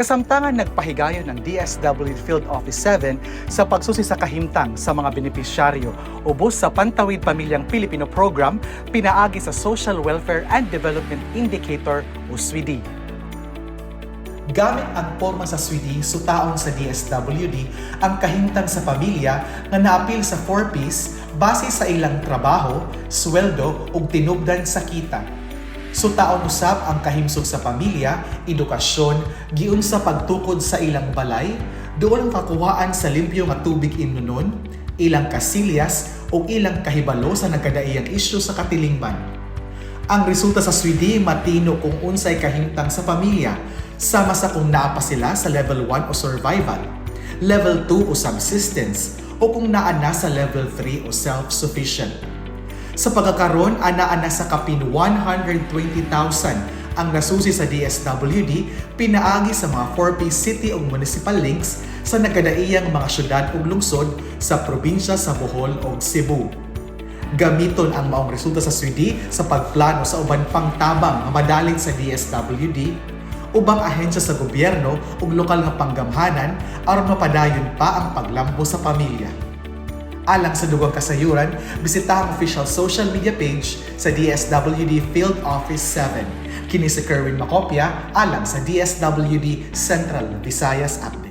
Kasamtangan nagpahigayon ng DSW Field Office 7 sa pagsusi sa kahimtang sa mga benepisyaryo ubos sa Pantawid Pamilyang Pilipino Program pinaagi sa Social Welfare and Development Indicator o SWIDI. Gamit ang porma sa SWIDI, sutaon sa DSWD, ang kahimtang sa pamilya nga naapil sa 4Ps base sa ilang trabaho, sweldo ug tinubdan sa kita. Sutaon usab ang kahimsog sa pamilya, edukasyon, giun sa pagtukod sa ilang balay, doon ang kakuhaan sa limpyo nga tubig inunon, ilang kasilyas o ilang kahibalo sa nagkadaiyang isyu sa katilingban. Ang resulta sa SWIDI matino kung unsay kahimtang sa pamilya, sama sa kung naa sila sa level 1 o survival, level 2 o subsistence, o kung naa na sa level 3 o self-sufficient. Sa pagkakaroon, ana-ana sa kapin 120,000 ang nasusi sa DSWD pinaagi sa mga 4P city o municipal links sa nagkadaiyang mga syudad ug lungsod sa probinsya sa Bohol ug Cebu. Gamiton ang maong resulta sa SWIDI sa pagplano sa uban pang tabang nga madalit sa DSWD, ubang ahensya sa gobyerno ug lokal nga panggamhanan aron mapadayon pa ang paglambo sa pamilya. Alang sa dugang kasayuran, bisita ang official social media page sa DSWD Field Office 7. Kini si Kerwin Macopia alang sa DSWD Central Visayas Update.